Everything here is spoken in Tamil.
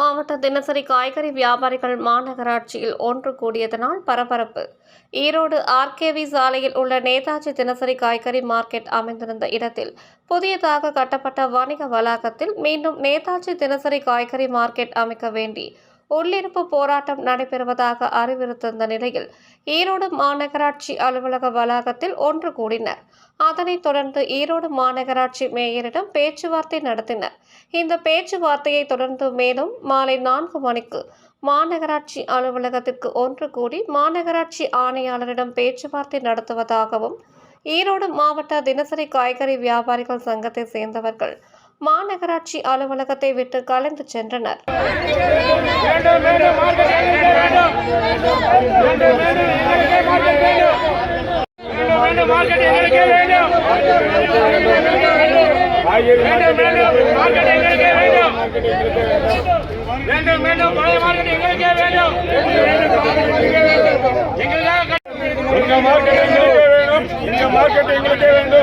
மாவட்ட தினசரி காய்கறி வியாபாரிகள் மாநகராட்சியில் ஒன்று கூடியதனால் பரபரப்பு. ஈரோடு ஆர்கேவி சாலையில் உள்ள நேதாஜி தினசரி காய்கறி மார்க்கெட் அமைந்திருந்த இடத்தில் புதியதாக கட்டப்பட்ட வணிக வளாகத்தில் மீண்டும் நேதாஜி தினசரி காய்கறி மார்க்கெட் அமைக்க வேண்டி உள்ளிருப்பு போராட்டம் நடைபெறுவதாக அறிவித்திருந்த நிலையில் ஈரோடு மாநகராட்சி அலுவலக வளாகத்தில் ஒன்று கூடினர். அதனைத் தொடர்ந்து ஈரோடு மாநகராட்சி மேயரிடம் பேச்சுவார்த்தை நடத்தினர். இந்த பேச்சுவார்த்தையை தொடர்ந்து மேலும் மாலை நான்கு மணிக்கு மாநகராட்சி அலுவலகத்திற்கு ஒன்று கூடி மாநகராட்சி ஆணையாளரிடம் பேச்சுவார்த்தை நடத்துவதாகவும் ஈரோடு மாவட்ட தினசரி காய்கறி வியாபாரிகள் சங்கத்தை சேர்ந்தவர்கள் மாநகராட்சி அலுவலகத்தை விட்டு கலந்து சென்றனர் வேண்டும் வேண்டும் எங்களுக்கே வேண்டும் பழைய மார்க்கெட் எங்களுக்கே வேண்டும் எங்களுக்காக எங்க மார்க்கெட் எங்களுக்கே எங்க மார்க்கெட் எங்களுக்கே வேண்டும்